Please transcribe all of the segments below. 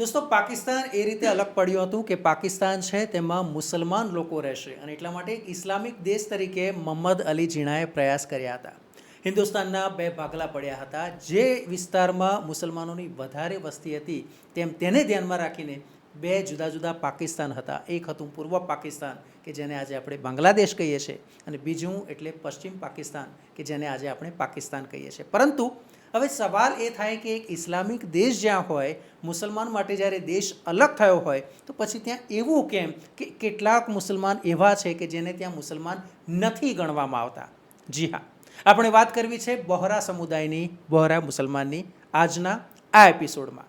દોસ્તો, પાકિસ્તાન એ રીતે અલગ પડ્યું હતું કે પાકિસ્તાન છે તેમાં મુસલમાન લોકો રહેશે અને એટલા માટે ઇસ્લામિક દેશ તરીકે મોહમ્મદ અલી જીણાએ પ્રયાસ કર્યા હતા. હિન્દુસ્તાનના બે ભાગલા પડ્યા હતા. જે વિસ્તારમાં મુસલમાનોની વધારે વસ્તી હતી, તેમ તેને ધ્યાનમાં રાખીને બે જુદા જુદા પાકિસ્તાન હતા. એક હતું પૂર્વ પાકિસ્તાન, કે જેને આજે આપણે બાંગ્લાદેશ કહીએ છીએ, અને બીજું એટલે પશ્ચિમ પાકિસ્તાન, કે જેને આજે આપણે પાકિસ્તાન કહીએ છીએ. પરંતુ હવે સવાલ એ થાય કે એક ઇસ્લામિક દેશ જ્યાં હોય, મુસલમાન માટે જ્યારે દેશ અલગ થયો હોય, તો પછી ત્યાં એવું કેમ કે કેટલાક મુસલમાન એવા છે કે જેને ત્યાં મુસલમાન નથી ગણવામાં આવતા? જી હા. આપણે વાત કરવી છે બહોરા સમુદાયની, બહોરા મુસલમાનની આજના આ એપિસોડમાં.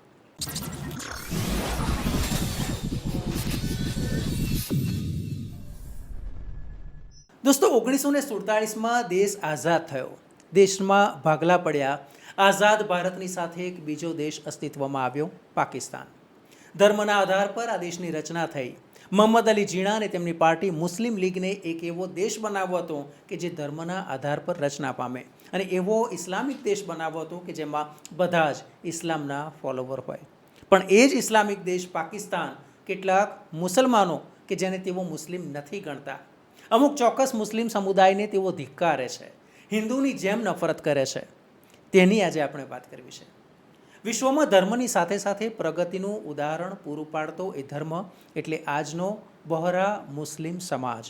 દોસ્તો, ઓગણીસો ને સુડતાળીસમાં દેશ આઝાદ થયો. દેશમાં ભાગલા પડ્યા. આઝાદ ભારતની સાથે એક બીજો દેશ અસ્તિત્વમાં આવ્યો, પાકિસ્તાન. ધર્મના આધાર પર આ દેશની રચના થઈ. મોહમ્મદ અલી જીણા અને તેમની પાર્ટી મુસ્લિમ લીગને એક એવો દેશ બનાવવો હતો કે જે ધર્મના આધાર પર રચના પામે અને એવો ઇસ્લામિક દેશ બનાવવો હતો કે જેમાં બધા જ ઇસ્લામના ફોલોવર હોય. પણ એ જ ઇસ્લામિક દેશ પાકિસ્તાન કેટલાક મુસલમાનો કે જેને તેઓ મુસ્લિમ નથી ગણતા. અમુક ચોક્કસ મુસ્લિમ સમુદાયને તેઓ ધિક્કારે છે. હિન્દુની જેમ નફરત કરે છે. તેની આજે આપણે વાત કરવી છે. વિશ્વમાં ધર્મની સાથે સાથે પ્રગતિનું ઉદાહરણ પૂરું પાડતો એ ધર્મ એટલે આજનો બહોરા મુસ્લિમ સમાજ.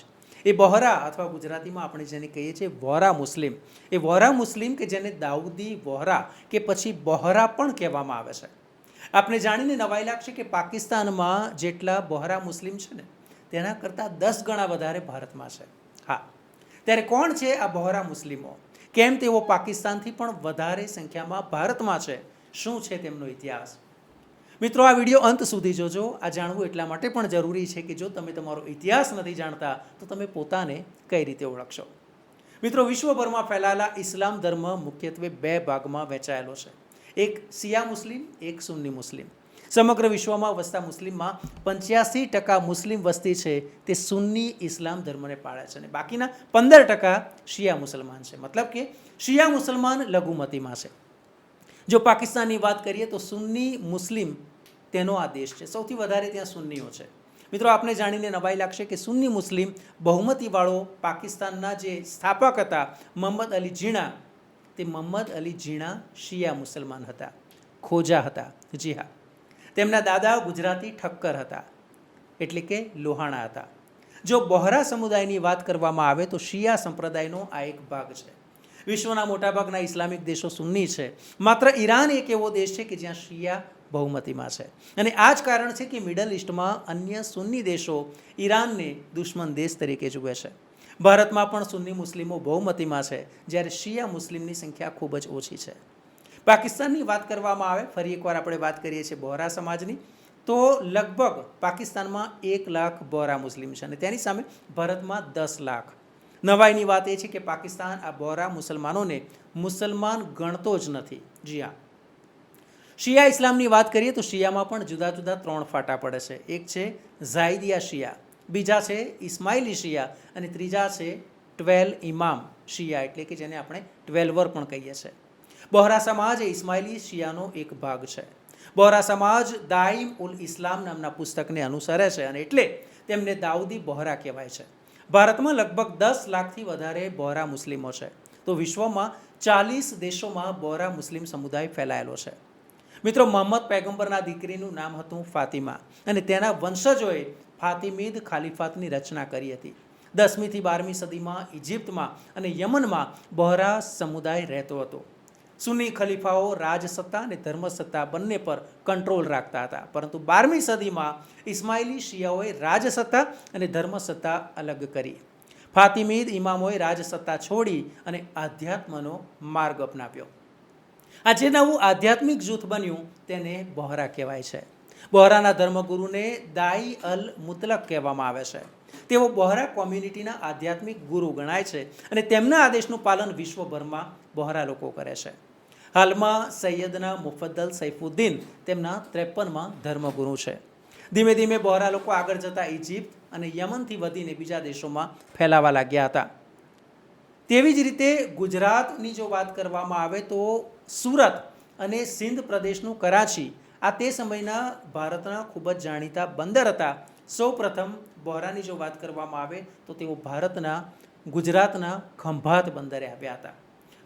એ બહોરા અથવા ગુજરાતીમાં આપણે જેને કહીએ છીએ વોરા મુસ્લિમ. એ વોરા મુસ્લિમ કે જેને દાઉદી વોહરા કે પછી બહોરા પણ કહેવામાં આવે છે. આપણે જાણીને નવાઈ લાગશે કે પાકિસ્તાનમાં જેટલા બહોરા મુસ્લિમ છે ને, તેના કરતાં દસ ગણા વધારે ભારતમાં છે. હા. ત્યારે કોણ છે આ બહોરા મુસ્લિમો? કેમ તેઓ પાકિસ્તાનથી પણ વધારે સંખ્યામાં ભારતમાં છે? શું છે તેમનો ઇતિહાસ? મિત્રો, આ વીડિયો અંત સુધી જોજો. આ જાણવું એટલા માટે પણ જરૂરી છે કે જો તમે તમારો ઇતિહાસ નથી જાણતા, તો તમે પોતાને કઈ રીતે ઓળખશો? મિત્રો, વિશ્વભરમાં ફેલાયેલા ઇસ્લામ ધર્મ મુખ્યત્વે બે ભાગમાં વહેંચાયેલો છે. એક શિયા મુસ્લિમ, એક સુન્ની મુસ્લિમ. સમગ્ર વિશ્વમાં વસતા મુસ્લિમમાં પંચ્યાસી ટકા મુસ્લિમ વસ્તી છે તે સુન્ની ઇસ્લામ ધર્મને પાળે છે અને બાકીના પંદર ટકા શિયા મુસલમાન છે. મતલબ કે શિયા મુસલમાન લઘુમતીમાં છે. જો પાકિસ્તાનની વાત કરીએ તો સુન્ની મુસ્લિમ તેનો આ દેશ છે. સૌથી વધારે ત્યાં સુન્નીઓ છે. મિત્રો આપણે જાણીને નવાઈ લાગશે કે સુન્ની મુસ્લિમ બહુમતીવાળો પાકિસ્તાનના જે સ્થાપક હતા મોહમ્મદ અલી ઝીણા તે મોહમ્મદ અલી જીણા શિયા મુસલમાન હતા. ખોજા હતા. જી હા. તેમના દાદા ગુજરાતી ઠક્કર હતા, એટલે કે લોહાણા હતા. જો બહોરા સમુદાયની વાત કરવામાં આવે તો શિયા સંપ્રદાયનો આ એક ભાગ છે. વિશ્વના મોટાભાગના ઇસ્લામિક દેશો સુન્ની છે. માત્ર ઈરાન એક એવો દેશ છે કે જ્યાં શિયા બહુમતીમાં છે. અને આ જ કારણ છે કે મિડલ ઇસ્ટમાં અન્ય સુન્ની દેશો ઈરાનને દુશ્મન દેશ તરીકે જુએ છે. ભારતમાં પણ સુન્ની મુસ્લિમો બહુમતીમાં છે, જ્યારે શિયા મુસ્લિમની સંખ્યા ખૂબ જ ઓછી છે. પાકિસ્તાનની વાત કરવામાં આવે, ફરી એકવાર આપણે વાત કરીએ છીએ બોહરા સમાજની, તો લગભગ પાકિસ્તાનમાં એક લાખ બોરા મુસ્લિમ છે અને તેની સામે ભારતમાં દસ લાખ. નવાઈની વાત એ છે કે પાકિસ્તાન આ બોરા મુસલમાનોને મુસલમાન ગણતો જ નથી. જી હા. શિયા ઇસ્લામની વાત કરીએ તો શિયામાં પણ જુદા જુદા ત્રણ ફાટા પડે છે. એક છે ઝાયદિયા શિયા, બીજા છે ઇસ્માઇલી શિયા અને ત્રીજા છે ટ્વેલ ઇમામ શિયા, એટલે કે જેને આપણે ટ્વેલ્વર પણ કહીએ છીએ. બહોરા સમાજ એ ઇસ્માઇલી શિયાનો એક ભાગ છે. બહોરા સમાજ દાઈમ ઉલ ઇસ્લામ નામના પુસ્તકને અનુસરે છે અને એટલે તેમને દાઉદી બહોરા કહેવાય છે. ભારતમાં લગભગ દસ લાખથી વધારે બહોરા મુસ્લિમો છે. તો વિશ્વમાં ચાલીસ દેશોમાં બહોરા મુસ્લિમ સમુદાય ફેલાયેલો છે. મિત્રો, મોહમ્મદ પૈગંબરના દીકરીનું નામ હતું ફાતિમા અને તેના વંશજોએ ફાતિમીદ ખાલિફાતની રચના કરી હતી. દસમીથી બારમી સદીમાં ઇજિપ્તમાં અને યમનમાં બહોરા સમુદાય રહેતો હતો. સુન્ની ખલીફાઓ, રાજસત્તા અને ધર્મસત્તા બંને પર કંટ્રોલ રાખતા હતા. પરંતુ બારમી સદીમાં ઇસ્માઇલી શિયાઓએ રાજસત્તા અને ધર્મસત્તા અલગ કરી. ફાતિમીદ ઇમામોએ રાજસત્તા છોડી અને આધ્યાત્મનો માર્ગ અપનાવ્યો. આ જે નવું આધ્યાત્મિક જૂથ બન્યું તેને બહોરા કહેવાય છે. બહોરાના ધર્મગુરુને દાઈ અલ મુતલક કહેવામાં આવે છે. તેઓ બહોરા કોમ્યુનિટીના આધ્યાત્મિક ગુરુ ગણાય છે અને તેમના આદેશનું પાલન વિશ્વભરમાં બહોરા લોકો કરે છે. હાલમાં સૈયદના મુફદ્દલ સૈફુદ્દીન તેમના ત્રેપનમાં ધર્મગુરુ છે. ધીમે ધીમે બોહરા લોકો આગળ જતા ઇજિપ્ત અને યમનથી વધીને બીજા દેશોમાં ફેલાવા લાગ્યા હતા. તેવી જ રીતે ગુજરાતની જો વાત કરવામાં આવે તો સુરત અને સિંધ પ્રદેશનું કરાચી આ તે સમયના ભારતના ખૂબ જ જાણીતા બંદર હતા. સૌ પ્રથમ બોહરાની જો વાત કરવામાં આવે તો તેઓ ભારતના ગુજરાતના ખંભાત બંદરે આવ્યા હતા.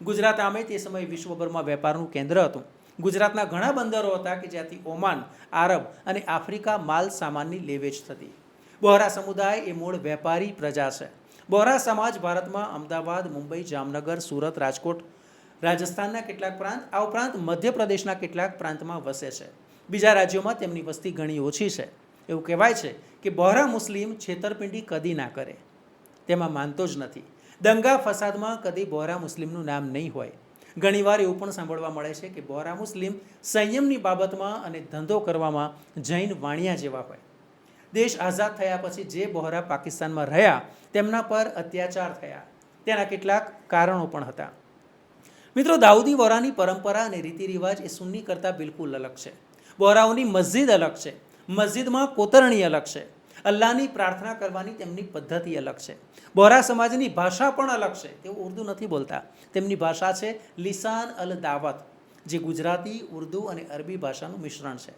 ગુજરાત આમે તે સમયે વિશ્વભરમાં વેપારનું કેન્દ્ર હતું. ગુજરાતના ઘણા બંદરો હતા કે જ્યાંથી ઓમાન, આરબ અને આફ્રિકા માલ સામાનની લેવેચ થતી. બોહરા સમુદાય એ મૂળ વેપારી પ્રજા છે. બોહરા સમાજ ભારતમાં અમદાવાદ, મુંબઈ, જામનગર, સુરત, રાજકોટ, રાજસ્થાનના કેટલાક પ્રાંત, આ ઉપરાંત મધ્યપ્રદેશના કેટલાક પ્રાંતમાં વસે છે. બીજા રાજ્યોમાં તેમની વસ્તી ઘણી ઓછી છે. એવું કહેવાય છે કે બોહરા મુસ્લિમ છેતરપિંડી કદી ના કરે. તેમાં માનતો જ નથી. દંગા ફસાદમાં કદી બોરા મુસ્લિમનું નામ નહીં હોય. ઘણીવાર એવું પણ સાંભળવા મળે છે કે બોરા મુસ્લિમ સંયમની બાબતમાં અને ધંધો કરવામાં જૈન વાણિયા જેવા હોય. દેશ આઝાદ થયા પછી જે બોહરા પાકિસ્તાનમાં રહ્યા, તેમના પર અત્યાચાર થયા. તેના કેટલાક કારણો પણ હતા. મિત્રો, દાઉદી વોરાની પરંપરા અને રીતિ રિવાજ એ સુન્ની કરતાં બિલકુલ અલગ છે. બોરાઓની મસ્જિદ અલગ છે. મસ્જિદમાં કોતરણી અલગ છે. અલ્લાહની પ્રાર્થના કરવાની તેમની પદ્ધતિ અલગ છે. બોરા સમાજની ભાષા પણ અલગ છે. તેઓ ઉર્દુ નથી બોલતા. તેમની ભાષા છે લિસાન અલ દાવત, જે ગુજરાતી, ઉર્દુ અને અરબી ભાષાનું મિશ્રણ છે.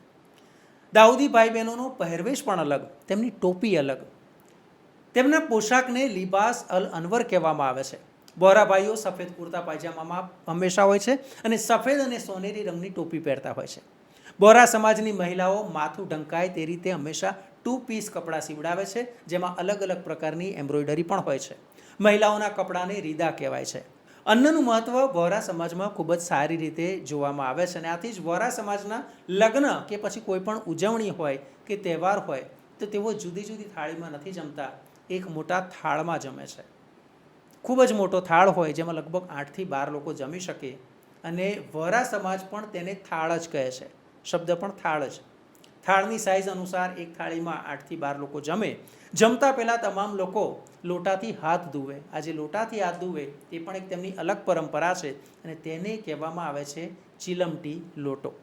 દાઉદી ભાઈ બહેનોનો પહેરવેશ પણ અલગ, તેમની ટોપી અલગ. તેમના પોશાકને લિબાસ અલ અનવર કહેવામાં આવે છે. બોરા ભાઈઓ સફેદ કુર્તા પાયજામામાં હંમેશા હોય છે અને સફેદ અને સોનેરી રંગની ટોપી પહેરતા હોય છે. બોરા સમાજની મહિલાઓ માથું ઢંકાય તે રીતે હંમેશા ટુ પીસ કપડાં સીવડાવે છે, જેમાં અલગ અલગ પ્રકારની એમ્બ્રોઇડરી પણ હોય છે. મહિલાઓના કપડાને રીદા કહેવાય છે. અન્નનું મહત્ત્વ વોરા સમાજમાં ખૂબ જ સારી રીતે જોવામાં આવે છે અને આથી જ વોરા સમાજના લગ્ન કે પછી કોઈ પણ ઉજવણી હોય કે તહેવાર હોય, તો તેઓ જુદી જુદી થાળીમાં નથી જમતા. એક મોટા થાળમાં જમે છે. ખૂબ જ મોટો થાળ હોય, જેમાં લગભગ આઠથી બાર લોકો જમી શકે. અને વરા સમાજ પણ તેને થાળ જ કહે છે. શબ્દ પણ થાળ જ. થાળની સાઇઝ અનુસાર એક થાળીમાં આઠથી બાર લોકો જમે. જમતા પહેલાં તમામ લોકો લોટાથી હાથ ધુવે. આ જે લોટાથી હાથ ધુવે તે પણ એક તેમની અલગ પરંપરા છે અને તેને કહેવામાં આવે છે ચીલમટી લોટો.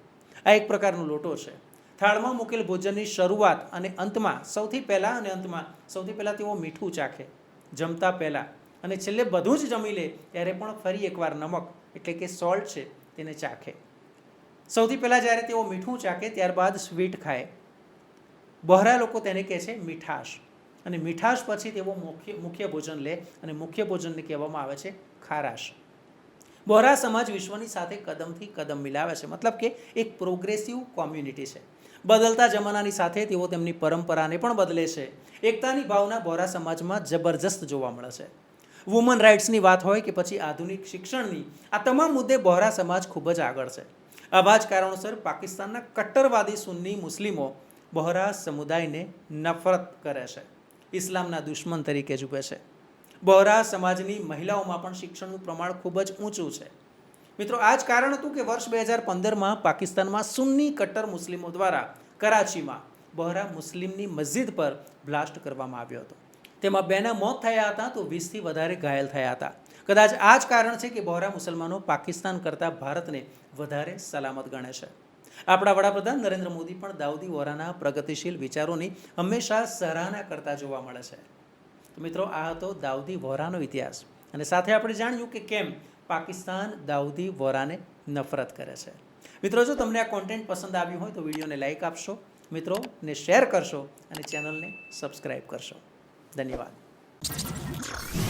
આ એક પ્રકારનો લોટો છે. થાળમાં મૂકેલ ભોજનની શરૂઆત અને અંતમાં સૌથી પહેલાં અને અંતમાં સૌથી પહેલાં તેઓ મીઠું ચાખે. જમતા પહેલાં અને છેલ્લે બધું જ જમી લે, ત્યારે પણ ફરી એકવાર નમક, એટલે કે સોલ્ટ છે, તેને ચાખે. સૌથી પહેલાં જ્યારે તેઓ મીઠું ચાખે ત્યારબાદ સ્વીટ ખાય. બહોરા લોકો તેને કહે છે મીઠાશ. અને મીઠાશ પછી તેઓ મુખ્ય મુખ્ય ભોજન લે અને મુખ્ય ભોજનને કહેવામાં આવે છે ખારાશ. બહોરા સમાજ વિશ્વની સાથે કદમથી કદમ મિલાવે છે. મતલબ કે એક પ્રોગ્રેસિવ કોમ્યુનિટી છે. બદલતા જમાનાની સાથે તેઓ તેમની પરંપરાને પણ બદલે છે. એકતાની ભાવના બહોરા સમાજમાં જબરજસ્ત જોવા મળે છે. વુમન રાઇટ્સની વાત હોય કે પછી આધુનિક શિક્ષણની, આ તમામ મુદ્દે બહોરા સમાજ ખૂબ જ આગળ છે. આવા જ કારણોસર પાકિસ્તાનના કટ્ટરવાદી સુન્ની મુસ્લિમો બહોરા સમુદાયને નફરત કરે છે. ઇસ્લામના દુશ્મન તરીકે જુએ છે. બહોરા સમાજની મહિલાઓમાં પણ શિક્ષણનું પ્રમાણ ખૂબ જ ઊંચું છે. મિત્રો, આ જ કારણ હતું કે વર્ષ બે હજાર પંદરમાં પાકિસ્તાનમાં સુન્ની કટ્ટર મુસ્લિમો દ્વારા કરાચીમાં બહોરા મુસ્લિમની મસ્જિદ પર બ્લાસ્ટ કરવામાં આવ્યો હતો. તેમાં બેના મોત થયા હતા તો વીસથી વધારે ઘાયલ થયા હતા. કદાચ આ જ કારણ છે કે બહોરા મુસલમાનો પાકિસ્તાન કરતાં ભારતને વધારે સલામત ગણે છે. આપણા વડાપ્રધાન નરેન્દ્ર મોદી પણ દાઉદી વોરાના પ્રગતિશીલ વિચારોની હંમેશા સરાહના કરતા જોવા મળે છે. તો મિત્રો, આ હતો દાઉદી વોરાનો ઇતિહાસ. અને સાથે આપણે જાણ્યું કે કેમ પાકિસ્તાન દાઉદી વોરાને નફરત કરે છે. મિત્રો, જો તમને આ કોન્ટેન્ટ પસંદ આવ્યું હોય તો વિડીયોને લાઇક આપશો મિત્રોને શેર કરશો અને ચેનલને સબસ્ક્રાઈબ કરશો. de nivel.